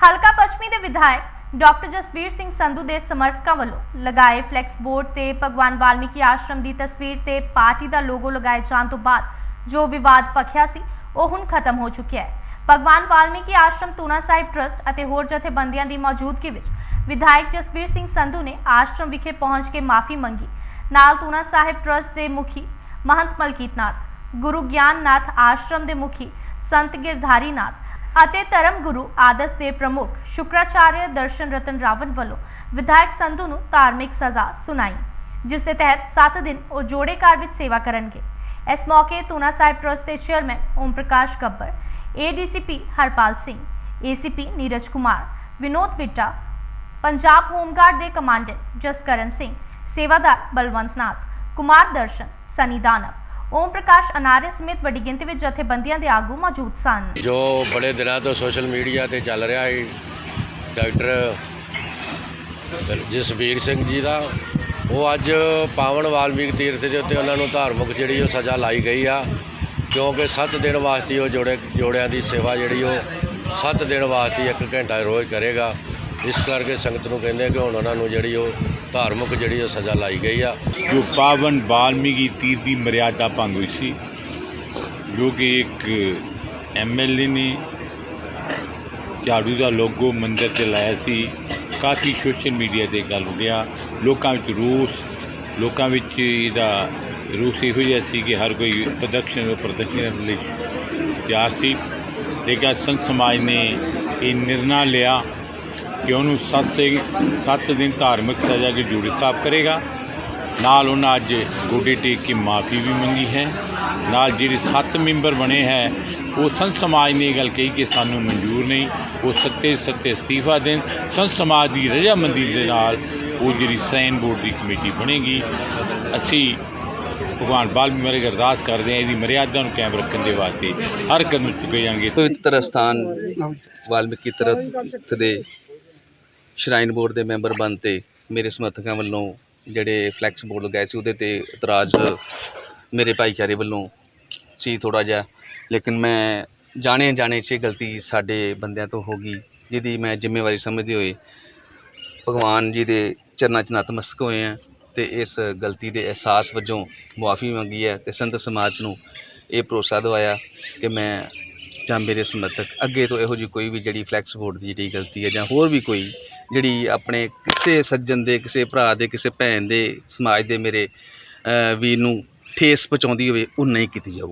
ਹਲਕਾ ਪੱਛਮੀ ਦੇ ਵਿਧਾਇਕ ਡਾਕਟਰ ਜਸਬੀਰ ਸਿੰਘ ਸੰਧੂ ਦੇ ਸਮਰਥਕਾਂ ਵੱਲੋਂ ਲਗਾਏ ਫਲੈਕਸ ਬੋਰਡ ਤੇ ਭਗਵਾਨ ਵਾਲਮੀਕੀ ਆਸ਼ਰਮ ਦੀ ਤਸਵੀਰ ਤੇ ਪਾਰਟੀ ਦਾ ਲੋਗੋ ਲਗਾਏ ਜਾਣ ਤੋਂ ਬਾਅਦ ਜੋ ਵਿਵਾਦ ਭਖਿਆ ਸੀ, ਉਹ ਹੁਣ ਖਤਮ ਹੋ ਚੁੱਕਿਆ ਹੈ। ਭਗਵਾਨ ਵਾਲਮੀਕੀ ਆਸ਼ਰਮ, ਤੂਨਾ ਸਾਹਿਬ ਟਰਸਟ ਅਤੇ ਹੋਰ ਜਥੇਬੰਦੀਆਂ ਦੀ ਮੌਜੂਦਗੀ ਵਿੱਚ ਵਿਧਾਇਕ ਜਸਬੀਰ ਸਿੰਘ ਸੰਧੂ ਨੇ ਆਸ਼ਰਮ ਵਿਖੇ ਪਹੁੰਚ ਕੇ ਮਾਫੀ ਮੰਗੀ। ਨਾਲ ਤੂਨਾ ਸਾਹਿਬ ਟਰਸਟ ਦੇ ਮੁਖੀ ਮਹੰਤ ਮਲਕੀਤਨਾਥ ਗੁਰੂ ਗਿਆਨ ਨਾਥ ਆਸ਼ਰਮ ਦੇ ਮੁਖੀ ਸੰਤ ਗਿਰਧਾਰੀ ਨਾਥ ਅਤੇ ਧਰਮ ਗੁਰੂ ਆਦਰਸ਼ ਦੇ ਪ੍ਰਮੁੱਖ ਸ਼ੁਕਰਾਚਾਰਿਆ ਦਰਸ਼ਨ ਰਤਨ ਰਾਵਣ ਵੱਲੋਂ ਵਿਧਾਇਕ ਸੰਧੂ ਨੂੰ ਧਾਰਮਿਕ ਸਜ਼ਾ ਸੁਣਾਈ, ਜਿਸ ਦੇ ਤਹਿਤ 7 ਦਿਨ ਉਹ ਜੋੜੇ ਘਰ ਵਿੱਚ ਸੇਵਾ ਕਰਨਗੇ। ਇਸ ਮੌਕੇ ਤੂਨਾ ਸਾਹਿਬ ਟਰਸਟ ਦੇ chairman Om Prakash Gabbar ADCP Harpal Singh ACP Neeraj Kumar, Vinod Bitta, Punjab home guard ਦੇ ਕਮਾਂਡੈਂਟ ਜਸਕਰਨ ਸਿੰਘ, ਸੇਵਾਦਾਰ ਬਲਵੰਤ ਨਾਥ, ਕੁਮਾਰ ਦਰਸ਼ਨ, ਸਨੀ ਦਾਨਵ। ਓਮ ਪ੍ਰਕਾਸ਼, ਅਨਾਰੇ ਸਮੇਤ ਵੱਡੀ ਗਿਣਤੀ ਵਿੱਚ ਜਥੇਬੰਦੀਆਂ ਦੇ ਆਗੂ ਮੌਜੂਦ ਸਨ। ਜੋ ਬੜੇ ਦਿਨਾਂ ਤੋਂ ਸੋਸ਼ਲ ਮੀਡੀਆ ਤੇ ਚੱਲ ਰਿਹਾ ਹੈ, ਡਾਕਟਰ ਜਸਵੀਰ ਸਿੰਘ ਜੀ ਦਾ, ਉਹ ਅੱਜ ਪਾਵਨ ਵਾਲਮੀਕ ਤੀਰਥ ਦੇ ਉੱਤੇ ਉਹਨਾਂ ਨੂੰ ਧਾਰਮਿਕ ਜਿਹੜੀ ਉਹ ਸਜ਼ਾ ਲਾਈ ਗਈ ਆ, ਕਿਉਂਕਿ 7 ਦਿਨ ਵਾਸਤੇ ਉਹ ਜੋੜੇ ਜੋੜਿਆਂ ਦੀ ਸੇਵਾ ਜਿਹੜੀ ਉਹ 7 ਦਿਨ ਵਾਸਤੇ 1 ਘੰਟਾ ਰੋਜ਼ ਕਰੇਗਾ। ਇਸ ਕਰਕੇ ਸੰਗਤ ਨੂੰ ਕਹਿੰਦੇ ਕਿ ਹੁਣ ਉਹਨਾਂ ਨੂੰ ਜਿਹੜੀ ਉਹ ਧਾਰਮਿਕ ਜਿਹੜੀ ਉਹ ਸਜ਼ਾ ਲਾਈ ਗਈ ਆ। ਜੋ ਪਾਵਨ ਵਾਲਮੀਕੀ ਤੀਰ ਦੀ ਮਰਿਆਦਾ ਭੰਗ ਹੋਈ ਸੀ, ਜੋ ਕਿ ਇੱਕ ਐਮਐਲਏ ਨੇ ਝਾੜੂ ਦਾ ਲੋਗੋ ਮੰਦਿਰ ਤੇ ਲਾਇਆ ਸੀ, ਕਾਫੀ ਸੋਸ਼ਲ ਮੀਡੀਆ ਤੇ ਗੱਲ ਗਿਆ। ਲੋਕਾਂ ਵਿੱਚ ਰੋਸ, ਲੋਕਾਂ ਵਿੱਚ ਇਹਦਾ ਰੋਸ ਇਹੋ ਜਿਹਾ ਸੀ ਕਿ ਹਰ ਕੋਈ ਪ੍ਰਦਰਸ਼ਨ ਪ੍ਰਦਰਸ਼ਨ ਲਈ ਤਿਆਰ ਸੀ। ਲੇਕਿਨ ਸੰਤ ਸਮਾਜ ਨੇ ਇਹ ਨਿਰਣਾ ਲਿਆ। ਕਿ ਉਹਨੂੰ ਸੱਤ ਸੇ ਸੱਤ ਦਿਨ ਧਾਰਮਿਕ ਸਜ਼ਾ ਕੇ ਜੂੜੀ ਸਾਹਿਬ ਕਰੇਗਾ। ਨਾਲ ਉਹਨਾਂ ਅੱਜ ਗੋਡੇ ਟੇਕ ਕੇ ਮਾਫੀ ਵੀ ਮੰਗੀ ਹੈ। ਨਾਲ ਜਿਹੜੇ ਸੱਤ ਮੈਂਬਰ ਬਣੇ ਹੈ, ਉਹ ਸੰਤ ਸਮਾਜ ਨੇ ਇਹ ਗੱਲ ਕਹੀ ਕਿ ਸਾਨੂੰ ਮਨਜ਼ੂਰ ਨਹੀਂ। ਉਹ ਸੱਤੇ ਸੱਤੇ ਅਸਤੀਫਾ ਦੇਣ। ਸੰਤ ਸਮਾਜ ਦੀ ਰਜਾਮੰਦੀ ਦੇ ਨਾਲ ਉਹ ਜਿਹੜੀ ਸੈਨ ਬੋਰਡ ਦੀ ਕਮੇਟੀ ਬਣੇਗੀ। ਅਸੀਂ ਭਗਵਾਨ ਬਾਲਮੀ ਮਹਾਰਾਜ ਅਰਦਾਸ ਕਰਦੇ ਹਾਂ, ਇਹਦੀ ਮਰਿਆਦਾ ਨੂੰ ਕਾਇਮ ਰੱਖਣ ਦੇ ਵਾਸਤੇ ਹਰ ਕਦਮ ਚੁੱਕੇ ਜਾਣਗੇ। ਪਵਿੱਤਰ ਸਥਾਨ ਵਾਲਮੀਕੀ ਤੀਰਥ ਦੇ ਸ਼ਰਾਈਨ ਬੋਰਡ ਦੇ ਮੈਂਬਰ ਬਣ ਤੇ ਮੇਰੇ ਸਮਰਥਕਾਂ ਵੱਲੋਂ ਜਿਹੜੇ ਫਲੈਕਸ ਬੋਰਡ ਲਗਾਏ ਸੀ, ਉਹਦੇ ਤੇ ਇਤਰਾਜ਼ ਮੇਰੇ ਭਾਈਚਾਰੇ ਵੱਲੋਂ ਸੀ ਥੋੜਾ ਜਿਹਾ। ਲੇਕਿਨ ਮੈਂ ਜਾਣੇ ਜਾਣੇ 'ਚ ਇਹ ਗਲਤੀ ਸਾਡੇ ਬੰਦਿਆਂ ਤੋਂ ਹੋ ਗਈ, ਜਿਹਦੀ ਮੈਂ ਜ਼ਿੰਮੇਵਾਰੀ ਸਮਝਦੇ ਹੋਏ ਭਗਵਾਨ ਜੀ ਦੇ ਚਰਨਾਂ 'ਚ ਨਤਮਸਤਕ ਹੋਏ ਆ ਤੇ ਇਸ ਗਲਤੀ ਦੇ ਅਹਿਸਾਸ ਵਜੋਂ ਮੁਆਫੀ ਮੰਗੀ ਹੈ ਤੇ ਸੰਤ ਸਮਾਜ ਨੂੰ ਇਹ ਭਰੋਸਾ ਦਵਾਇਆ ਕਿ ਮੈਂ ਜਾਂ ਮੇਰੇ ਸਮਰਥਕ ਅੱਗੇ ਤੋਂ ਇਹੋ ਜਿਹੀ ਕੋਈ ਵੀ ਜਿਹੜੀ ਫਲੈਕਸ ਬੋਰਡ ਦੀ ਜਿਹੜੀ ਗਲਤੀ ਹੈ ਜਾਂ ਹੋਰ ਵੀ ਕੋਈ ਜਿਹੜੀ ਆਪਣੇ ਕਿਸੇ ਸੱਜਣ ਦੇ, ਕਿਸੇ ਭਰਾ ਦੇ, ਕਿਸੇ ਭੈਣ ਦੇ ਸਮਾਜ ਦੇ ਮੇਰੇ ਵੀਰ ਨੂੰ ਠੇਸ ਪਹੁੰਚਾਉਂਦੀ ਹੋਵੇ, ਉਹ ਨਹੀਂ ਕੀਤੀ ਜਾਊਗੀ।